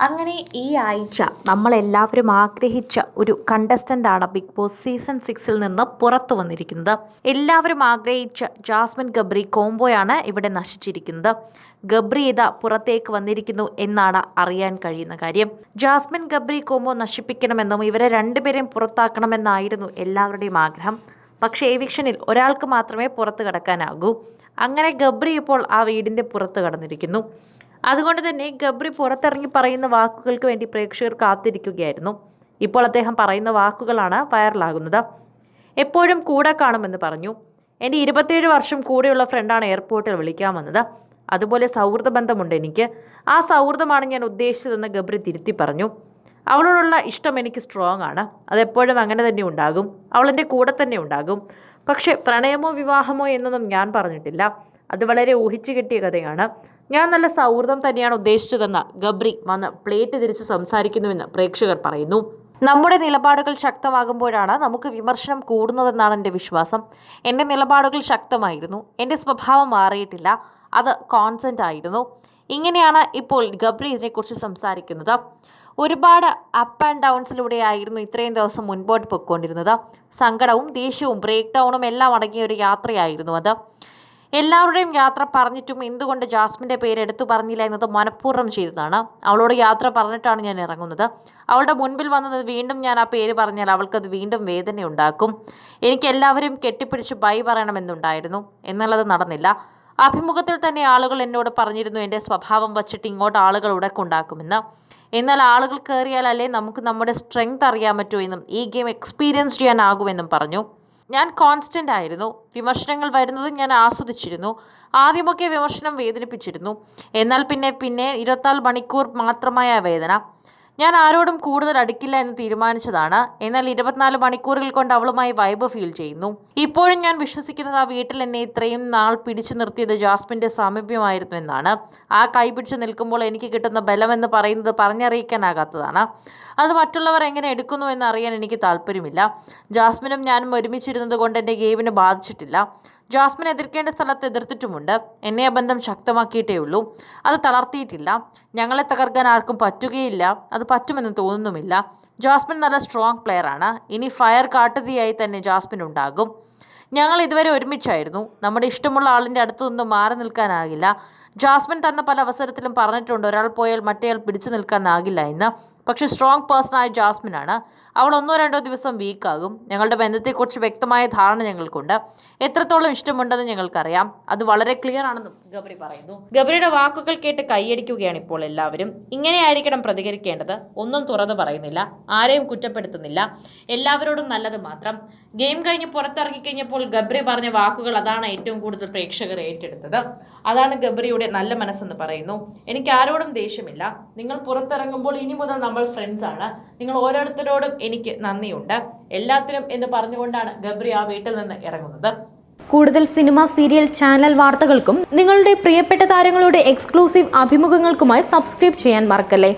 അങ്ങനെ ഈ ആഴ്ച നമ്മളെല്ലാവരും ആഗ്രഹിച്ച ഒരു കണ്ടസ്റ്റന്റ് ആണ് ബിഗ് ബോസ് സീസൺ സിക്സിൽ നിന്ന് പുറത്തു വന്നിരിക്കുന്നത്. എല്ലാവരും ആഗ്രഹിച്ച ജാസ്മിൻ ഗബ്രി കോംബോയാണ് ഇവിടെ നശിച്ചിരിക്കുന്നത്. ഗബ്രി ഇത പുറത്തേക്ക് വന്നിരിക്കുന്നു എന്നാണ് അറിയാൻ കഴിയുന്ന കാര്യം. ജാസ്മിൻ ഗബ്രി കോംബോ നശിപ്പിക്കണമെന്നും ഇവരെ രണ്ടുപേരെയും പുറത്താക്കണമെന്നായിരുന്നു എല്ലാവരുടെയും ആഗ്രഹം. പക്ഷേ എവിക്ഷനിൽ ഒരാൾക്ക് മാത്രമേ പുറത്ത് കടക്കാനാകൂ. അങ്ങനെ ഗബ്രി ഇപ്പോൾ ആ വീടിന്റെ പുറത്ത് കടന്നിരിക്കുന്നു. അതുകൊണ്ട് തന്നെ ഗബ്രി പുറത്തിറങ്ങി പറയുന്ന വാക്കുകൾക്ക് വേണ്ടി പ്രേക്ഷകർ കാത്തിരിക്കുകയായിരുന്നു. ഇപ്പോൾ അദ്ദേഹം പറയുന്ന വാക്കുകളാണ് വൈറലാകുന്നത്. എപ്പോഴും കൂടെ കാണുമെന്ന് പറഞ്ഞു. എന്റെ ഇരുപത്തേഴ് വർഷം കൂടെയുള്ള ഫ്രണ്ടാണ് എയർപോർട്ടിൽ വിളിക്കാൻ വന്നത് അതുപോലെ സൗഹൃദ ബന്ധമുണ്ട് എനിക്ക്. ആ സൗഹൃദമാണ് ഞാൻ ഉദ്ദേശിച്ചതെന്ന് ഗബ്രി തിരുത്തി പറഞ്ഞു. അവളോടുള്ള ഇഷ്ടം എനിക്ക് സ്ട്രോങ് ആണ്. അതെപ്പോഴും അങ്ങനെ തന്നെ ഉണ്ടാകും. അവളെന്റെ കൂടെ തന്നെ ഉണ്ടാകും. പക്ഷേ പ്രണയമോ വിവാഹമോ എന്നൊന്നും ഞാൻ പറഞ്ഞിട്ടില്ല. അത് വളരെ ഊഹിച്ചു കിട്ടിയ കഥയാണ്. ഞാൻ നല്ല സൗഹൃദം തന്നെയാണ് ഉദ്ദേശിച്ചതെന്ന് ഗബ്രി വന്ന് പ്ലേറ്റ് തിരിച്ച് സംസാരിക്കുന്നുവെന്ന് പ്രേക്ഷകർ പറയുന്നു. നമ്മുടെ നിലപാടുകൾ ശക്തമാകുമ്പോഴാണ് നമുക്ക് വിമർശനം കൂടുന്നതെന്നാണ് എന്റെ വിശ്വാസം. എന്റെ നിലപാടുകൾ ശക്തമായിരുന്നു. എന്റെ സ്വഭാവം മാറിയിട്ടില്ല. അത് കോൺസെന്റ് ആയിരുന്നു. ഇങ്ങനെയാണ് ഇപ്പോൾ ഗബ്രി ഇതിനെക്കുറിച്ച് സംസാരിക്കുന്നത്. ഒരുപാട് അപ്പ് ആൻഡ് ഡൗൺസിലൂടെ ആയിരുന്നു ഇത്രയും ദിവസം മുൻപോട്ട് പൊയ്ക്കൊണ്ടിരുന്നത്. സങ്കടവും ദേഷ്യവും ബ്രേക്ക് ഡൗണും എല്ലാം അടങ്ങിയ ഒരു യാത്രയായിരുന്നു അത്. എല്ലാവരുടെയും യാത്ര പറഞ്ഞിട്ടും എന്തുകൊണ്ട് ജാസ്മിന്റെ പേര് എടുത്തു പറഞ്ഞില്ല എന്നത് മനഃപൂർവം ചെയ്തതാണ്. അവളോട് യാത്ര പറഞ്ഞിട്ടാണ് ഞാൻ ഇറങ്ങുന്നത്. അവളുടെ മുൻപിൽ വന്നത് വീണ്ടും ഞാൻ ആ പേര് പറഞ്ഞാൽ അവൾക്കത് വീണ്ടും വേദന ഉണ്ടാക്കും എനിക്ക് എല്ലാവരെയും കെട്ടിപ്പിടിച്ച് ബൈ പറയണമെന്നുണ്ടായിരുന്നു. എന്നാൽ അത് നടന്നില്ല. അഭിമുഖത്തിൽ തന്നെ ആളുകൾ എന്നോട് പറഞ്ഞിരുന്നു എന്റെ സ്വഭാവം വച്ചിട്ട് ഇങ്ങോട്ട് ആളുകൾ ഉടക്കുണ്ടാക്കുമെന്ന് എന്നാൽ ആളുകൾ കയറിയാലല്ലേ നമുക്ക് നമ്മുടെ സ്ട്രെങ്ത് അറിയാൻ പറ്റുമെന്നും ഈ ഗെയിം എക്സ്പീരിയൻസ് ചെയ്യാനാകുമെന്നും പറഞ്ഞു. ഞാൻ കോൺസ്റ്റന്റ് ആയിരുന്നു. വിമർശനങ്ങൾ വരുന്നത് ഞാൻ ആസ്വദിച്ചിരുന്നു. ആദ്യമൊക്കെ വിമർശനം വേദനിപ്പിച്ചിരുന്നു. എന്നാൽ പിന്നെ പിന്നെ ഇരുപത്തിനാല് മണിക്കൂർ മാത്രമായ വേദന. ഞാൻ ആരോടും കൂടുതൽ അടുക്കില്ല എന്ന് തീരുമാനിച്ചതാണ്. എന്നാൽ ഇരുപത്തിനാല് മണിക്കൂറുകൾ കൊണ്ട് അവളുമായി വൈബ് ഫീൽ ചെയ്യുന്നു. ഇപ്പോഴും ഞാൻ വിശ്വസിക്കുന്നത് ആ വീട്ടിൽ എന്നെ ഇത്രയും നാൾ പിടിച്ചു നിർത്തിയത് ജാസ്മിന്റെ സാമീപ്യമായിരുന്നു എന്നാണ്. ആ കൈ പിടിച്ചു നിൽക്കുമ്പോൾ എനിക്ക് കിട്ടുന്ന ബലമെന്ന് പറയുന്നത് പറഞ്ഞറിയിക്കാനാകാത്തതാണ്. അത് മറ്റുള്ളവർ എങ്ങനെ എടുക്കുന്നു എന്ന് അറിയാൻ എനിക്ക് താല്പര്യമില്ല. ജാസ്മിനും ഞാനും ഒരുമിച്ചിരുന്നത് കൊണ്ട് എന്റെ ഗെയിമിനെ ബാധിച്ചിട്ടില്ല. ജാസ്മിൻ എതിർക്കേണ്ട സ്ഥലത്ത് എതിർത്തിട്ടുമുണ്ട്. എന്നെ ബന്ധം ശക്തമാക്കിയിട്ടേ ഉള്ളൂ. അത് തളർത്തിയിട്ടില്ല. ഞങ്ങളെ തകർക്കാൻ ആർക്കും പറ്റുകയില്ല. അത് പറ്റുമെന്ന് തോന്നുന്നുമില്ല. ജാസ്മിൻ നല്ല സ്ട്രോങ് പ്ലെയറാണ് ഇനി ഫയർ കാട്ടുതീയായി തന്നെ ജാസ്മിൻ ഉണ്ടാകും. ഞങ്ങൾ ഇതുവരെ ഒരുമിച്ചായിരുന്നു. നമ്മുടെ ഇഷ്ടമുള്ള ആളിന്റെ അടുത്തു നിന്ന് മാറി നിൽക്കാനാകില്ല. ജാസ്മിൻ തന്ന പല അവസരത്തിലും പറഞ്ഞിട്ടുണ്ട് ഒരാൾ പോയാൽ മറ്റേയാൾ പിടിച്ചു നിൽക്കാനാകില്ല എന്ന്. പക്ഷേ സ്ട്രോങ് പേഴ്സണായ ജാസ്മിനാണ് അവൾ ഒന്നോ രണ്ടോ ദിവസം വീക്കാകും ഞങ്ങളുടെ ബന്ധത്തെക്കുറിച്ച് വ്യക്തമായ ധാരണ ഞങ്ങൾക്കുണ്ട്. എത്രത്തോളം ഇഷ്ടമുണ്ടെന്ന് ഞങ്ങൾക്കറിയാം. അത് വളരെ ക്ലിയർ ആണെന്നും ഗബരി പറയുന്നു. ഗബരിയുടെ വാക്കുകൾ കേട്ട് കൈയടിക്കുകയാണ് ഇപ്പോൾ എല്ലാവരും. ഇങ്ങനെയായിരിക്കണം പ്രതികരിക്കേണ്ടത്. ഒന്നും തുറന്നു പറയുന്നില്ല. ആരെയും കുറ്റപ്പെടുത്തുന്നില്ല. എല്ലാവരോടും നല്ലത് മാത്രം. ഗെയിം കഴിഞ്ഞ് പുറത്തിറങ്ങി കഴിഞ്ഞപ്പോൾ ഗബ്രി പറഞ്ഞ വാക്കുകൾ അതാണ് ഏറ്റവും കൂടുതൽ പ്രേക്ഷകർ ഏറ്റെടുത്തത്. അതാണ് ഗബ്രിയുടെ നല്ല മനസ്സെന്ന് പറയുന്നു. എനിക്ക് ആരോടും ദേഷ്യമില്ല. നിങ്ങൾ പുറത്തിറങ്ങുമ്പോൾ ഇനി മുതൽ നമ്മൾ ഫ്രണ്ട്സ് ആണ്. നിങ്ങൾ ഓരോരുത്തരോടും എനിക്ക് നന്ദിയുണ്ട്. എല്ലാത്തിനും എന്ന് പറഞ്ഞുകൊണ്ടാണ് ഗബ്രി ആ വീട്ടിൽ നിന്ന് ഇറങ്ങുന്നത്. കൂടുതൽ സിനിമ സീരിയൽ ചാനൽ വാർത്തകൾക്കും നിങ്ങളുടെ പ്രിയപ്പെട്ട താരങ്ങളുടെ എക്സ്ക്ലൂസീവ് അഭിമുഖങ്ങൾക്കുമായി സബ്സ്ക്രൈബ് ചെയ്യാൻ മറക്കല്ലേ?